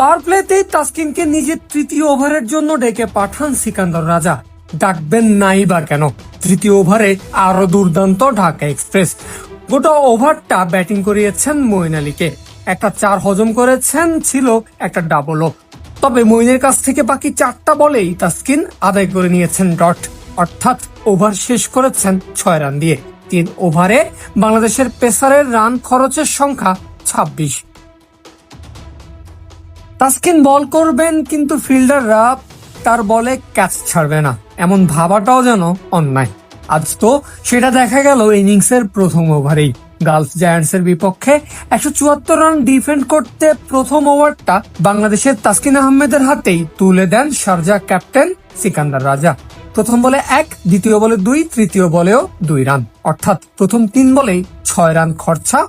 পাওয়ার প্লেতেই তাসকিনকে নিজের তৃতীয় ওভারের জন্য ডেকে পাঠান সিকান্দর রাজা। ডাকবেন নাই বা কেন? তৃতীয় ওভারে আরও দুর্দান্ত ঢাকা এক্সপ্রেস গোটা ওভারটা ব্যাটিং করিয়েছেন মঈন আলীকে। একটা চার হজম করেছেন, ছিল একটা ডাবলও তবে মঈনের কাছ থেকে বাকি চারটা বলেই তাসকিন আদায় করে নিয়েছেন ডট। অর্থাৎ ওভার শেষ করেছেন ছয় রান দিয়ে। তিন ওভারে বাংলাদেশের পেসারের রান খরচের সংখ্যা ছাব্বিশ। তাসকিন বল করবেন, কিন্তু ফিল্ডাররা তার বলে ক্যাচ ছাড়বে না। এমন ভাবাটাও যেন অন্যায়। আজ তো সেটা দেখা গেল ইনিংসের প্রথম ওভারেই। গালফ জায়ান্টসের বিপক্ষে একশো চুয়াত্তর রান ডিফেন্ড করতে প্রথম ওভারটা বাংলাদেশের তাসকিন আহমেদের হাতেই তুলে দেন শারজা ক্যাপ্টেন সিকান্দার রাজা। প্রথম বলে এক, দ্বিতীয় বলে দুই, তৃতীয় বলেও দুই রান। অর্থাৎ প্রথম তিন বলেই ছয় রান খরচা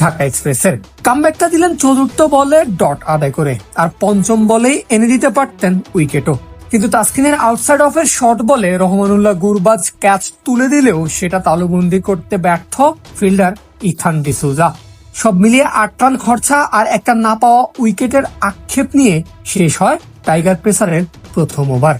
ঢাকা এক্সপ্রেসের কামব্যাকটা দিলেন চতুর্থ বলে ডট আদায় করে, আর পঞ্চম বলেই এনে দিতে পারতেন উইকেটও। কিন্তু তাসকিনের আউটসাইড অফের শর্ট বলে রহমানুল্লাহ গুরবাজ ক্যাচ তুলে দিলেও সেটা তালুবন্দি করতে ব্যর্থ ফিল্ডার ইথান ডিসুজা সব মিলিয়ে আট রান খরচা আর একটা না পাওয়া উইকেটের আক্ষেপ নিয়ে শেষ হয় টাইগার প্রেসারের প্রথম ওভার।